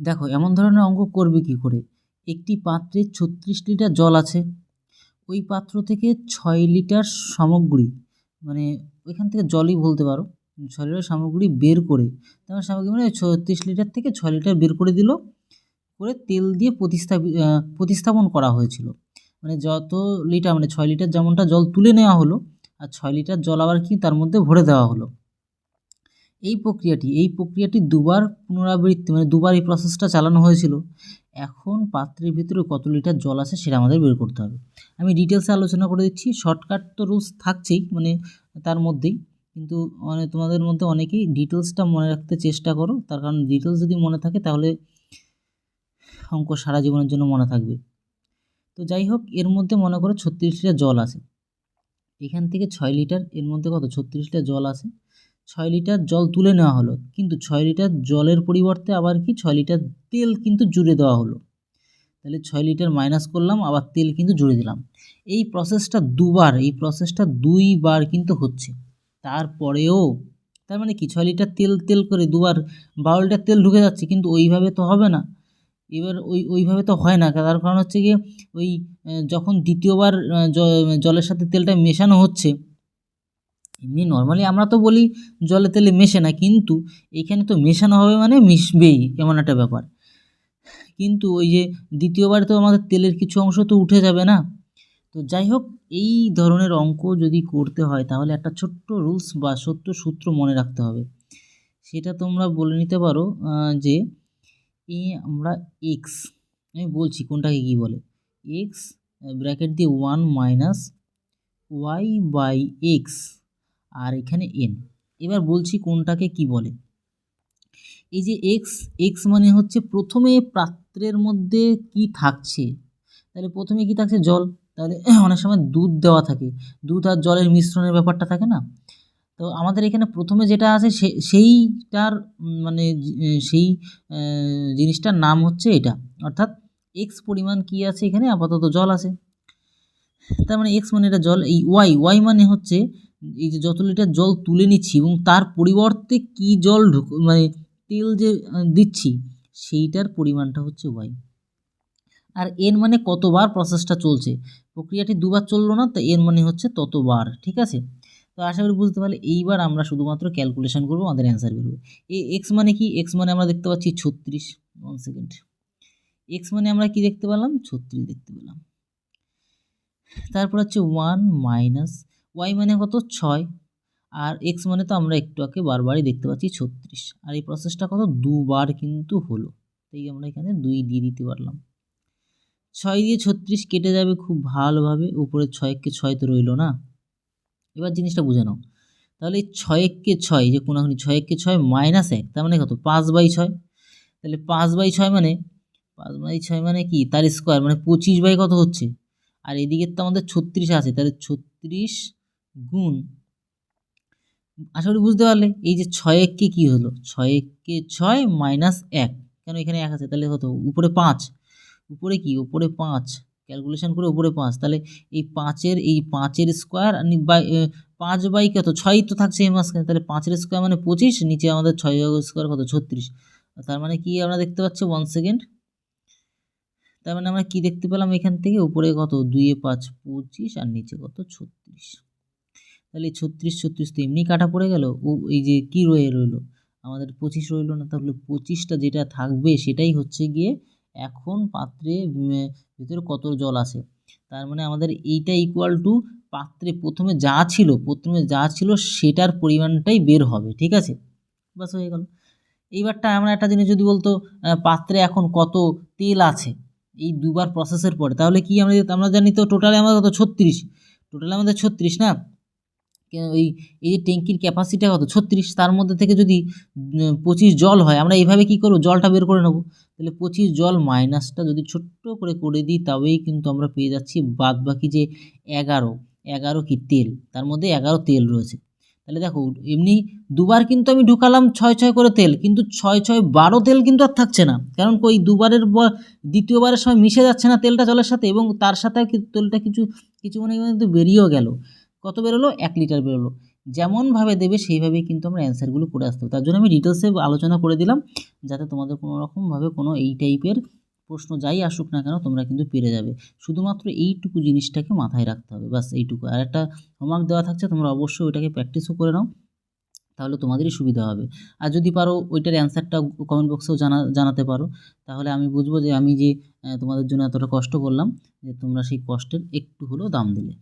দেখো, এমন ধরনের অঙ্ক করবে কী করে? একটি পাত্রে ছত্রিশ লিটার জল আছে, ওই পাত্র থেকে ছয় লিটার সামগ্রী মানে ওইখান থেকে জলই বলতে পারো, ছয় লিটার সামগ্রী বের করে তোমার সামগ্রী মানে ছত্রিশ লিটার থেকে ছয় লিটার বের করে দিল, করে তেল দিয়ে প্রতিস্থাপি প্রতিস্থাপন করা হয়েছিল। মানে যত লিটার মানে ছয় লিটার যেমনটা জল তুলে নেওয়া হলো, আর ছয় লিটার জল আবার কি তার মধ্যে ভরে দেওয়া হলো। এই প্রক্রিয়াটি এই প্রক্রিয়াটি দুবার পুনরাবৃত্তি মানে দুবার এই প্রসেসটা চালানো হয়েছিল। এখন পাত্রের ভিতরে কত লিটার জল আছে সেটা আমাদের বের করতে হবে। আমি ডিটেলসে আলোচনা করে দিচ্ছি। শর্টকাট তো রুলস থাকছেই মানে তার মধ্যেই। কিন্তু মানে তোমাদের মধ্যে অনেকেই ডিটেলসটা মনে রাখতে চেষ্টা করো। তার কারণ ডিটেলস যদি মনে থাকে, তাহলে অঙ্ক সারা জীবনের জন্য মনে থাকবে। তো যাই হোক, এর মধ্যে মনে করো ছত্রিশ লিটার জল আছে। এখান থেকে ছয় লিটার, এর মধ্যে কত? ছত্রিশ লিটার জল আছে। ছয় লিটার জল তুলে নেওয়া হলো। কিন্তু ছয় লিটার জলের পরিবর্তে আবার কি? ছয় লিটার তেল কিন্তু জুড়ে দেওয়া হলো। তাহলে ছয় লিটার মাইনাস করলাম, আবার তেল কিন্তু জুড়ে দিলাম। এই প্রসেসটা দুবার, এই প্রসেসটা দুইবার কিন্তু হচ্ছে। তারপরেও, তার মানে কি? ছয় লিটার তেল তেল করে দুবার বারো লিটার তেল ঢুকে যাচ্ছে, কিন্তু ওইভাবে তো হবে না। এবার ওই, ওইভাবে তো হয় না। তার কারণ হচ্ছে গিয়ে ওই যখন দ্বিতীয়বার জলের সাথে তেলটা মেশানো হচ্ছে এমনি নর্মালি আমরা তো বলি জলে তেলে মেশে না, কিন্তু এইখানে তো মেশানো হবে মানে মিশবেই, এমন একটা ব্যাপার। কিন্তু ওই যে দ্বিতীয়বার তো আমাদের তেলের কিছু অংশ তো উঠে যাবে না। তো যাই হোক, এই ধরনের অঙ্ক যদি করতে হয়, তাহলে একটা ছোট্ট রুলস বা সত্য সূত্র মনে রাখতে হবে। সেটা তোমরা বলে নিতে পারো যে এ আমরা এক্স আমি বলছি কোনটাকে কী বলে? এক্স ব্র্যাকেট দিয়ে one minus Y by X আর এখানে এন এবার বলছি কোনটাকে কি বলে? এই যে এক্স এক্স মানে হচ্ছে প্রথমে পাত্রের মধ্যে কি থাকছে? তাহলে প্রথমে কি থাকছে? জল। তাহলে অনেক সময় দুধ দেওয়া থাকে। দুধ আর জলের মিশ্রণের ব্যাপারটা থাকে না? তো আমাদের এখানে প্রথমে যেটা আছে সেইটার মানে সেই জিনিসটার নাম হচ্ছে এটা। অর্থাৎ এক্স পরিমাণ কি আছে এখানে? আপাতত জল আছে। তার মানে এক্স মানে এটা জল। এই ওয়াই ওয়াই মানে হচ্ছে এই যে যত লিটার জল তুলে নিচ্ছি এবং তার পরিবর্তে কি জল ঢুক মানে তেল যে দিচ্ছি, সেইটার পরিমাণটা হচ্ছে ওয়াই আর এন মানে কতবার প্রসেসটা চলছে? প্রক্রিয়াটি দুবার চলল না, তো এন মানে হচ্ছে ততবার, ঠিক আছে? তো আশা করি বুঝতে পারলে, এইবার আমরা শুধুমাত্র ক্যালকুলেশন করব, আমাদের অ্যান্সার বেরোবে এ এক্স মানে কি? এক্স মানে আমরা দেখতে পাচ্ছি ছত্রিশ ওয়ান সেকেন্ড এক্স মানে আমরা কি দেখতে পেলাম? ছত্রিশ দেখতে পেলাম। তারপর হচ্ছে ওয়ান মাইনাস ওয়াই মানে কত? ছয়। আর এক্স মানে তো আমরা একটু আগে বারবারই দেখতে পাচ্ছি ছত্রিশ। আর এই প্রসেসটা কত? দুবার কিন্তু হলো। তাই আমরা এখানে দুই দিয়ে দিতে পারলাম। ছয় দিয়ে ছত্রিশ কেটে যাবে খুব ভালোভাবে। উপরে ছয়কে ছয় তো রইল না। এবার জিনিসটা বুঝে নাও। তাহলে এই ছয়কে ছয়, যে কোনাকুনি ছয়কে ছয় মাইনাস এক, তার মানে কত? পাঁচ বাই ছয়। তাহলে পাঁচ বাই ছয় মানে? পাঁচ বাই ছয় মানে কি? তার স্কোয়ার মানে পঁচিশ বাই কত হচ্ছে? আর এদিকে তো আমাদের ছত্রিশ আছে। তাহলে ছত্রিশ গুণ। আশা করি বুঝতে পারলে, এই যে ছয় এককে কী হলো? ছয় এককে ছয় মাইনাস এক। কেন এখানে এক আছে? তাহলে কত? উপরে পাঁচ। উপরে কি? উপরে পাঁচ। ক্যালকুলেশন করে উপরে পাঁচ। তাহলে এই পাঁচের এই পাঁচের স্কোয়ার বাই পাঁচ বাই কত? ছয় তো থাকছে এই মাঝখানে। তাহলে পাঁচের স্কোয়ার মানে পঁচিশ, নিচে আমাদের ছয় স্কোয়ার কত? ছত্রিশ। তার মানে কি আমরা দেখতে পাচ্ছি? ওয়ান সেকেন্ড তার মানে আমরা কী দেখতে পেলাম এখান থেকে? উপরে কত? দুইয়ে পাঁচ, পঁচিশ, আর নিচে কত? ছত্রিশ। তাহলে ছত্রিশ ছত্রিশ তো এমনি কাটা পড়ে গেল। ও এই যে কী রয়ে রইল? আমাদের পঁচিশ রইল না, তাহলে পঁচিশটা যেটা থাকবে সেটাই হচ্ছে গিয়ে এখন পাত্রে ভিতরে কত জল আছে? তার মানে আমাদের এইটা ইকুয়াল টু পাত্রে প্রথমে যা ছিল, প্রথমে যা ছিল সেটার পরিমাণটাই বের হবে, ঠিক আছে? বাস হয়ে গেল। এইবারটা আমরা একটা জিনিস যদি বলতো পাত্রে এখন কত তেল আছে, এই দুবার প্রসেসের পরে, তাহলে কি আমরা আমরা জানি তো টোটালে আমাদের কত? ছত্রিশ। টোটালে আমাদের ছত্রিশ না? ওই এই যে ট্যাঙ্কির ক্যাপাসিটি কত? ছত্রিশ, তার মধ্যে থেকে যদি পঁচিশ জল হয়, আমরা এইভাবে কী করব? জলটা বের করে নেব। তাহলে পঁচিশ জল মাইনাসটা যদি ছোট্ট করে করে দিই, তবেই কিন্তু আমরা পেয়ে যাচ্ছি বাদ বাকি যে এগারো এগারো কি তেল? তার মধ্যে এগারো তেল রয়েছে। তাহলে দেখো, এমনি দুবার কিন্তু আমি ঢুকালাম ছয় ছয় করে তেল, কিন্তু ছয় ছয় বারো তেল কিন্তু আর থাকছে না। কারণ ওই দুবারের দ্বিতীয়বারের সময় মিশে যাচ্ছে না তেলটা জলের সাথে, এবং তার সাথে তেলটা কিছু কিছু মনে কিন্তু বেরিয়েও গেল। কত বেরোলো? এক লিটার বেরোলো। যেমনভাবে দেবে, সেইভাবেই কিন্তু আমরা অ্যান্সারগুলো করে আসতে হবে। তার জন্য আমি ডিটেলসে আলোচনা করে দিলাম, যাতে তোমাদের কোনো রকমভাবে কোনো এই টাইপের প্রশ্ন যাই আসুক না কেন, তোমরা কিন্তু পেরে যাবে। শুধুমাত্র এইটুকু জিনিসটাকে মাথায় রাখতে হবে বাস এইটুকু। আর একটা হোমওয়ার্ক দেওয়া থাকছে, তোমরা অবশ্যই ওইটাকে প্র্যাকটিসও করে নাও, তাহলে তোমাদেরই সুবিধা হবে। আর যদি পারো ওইটার অ্যান্সারটা কমেন্ট বক্সেও জানা, জানাতে পারো, তাহলে আমি বুঝব যে আমি যে তোমাদের জন্য এতটা কষ্ট করলাম, যে তোমরা সেই কষ্টের একটু হলেও দাম দিলে।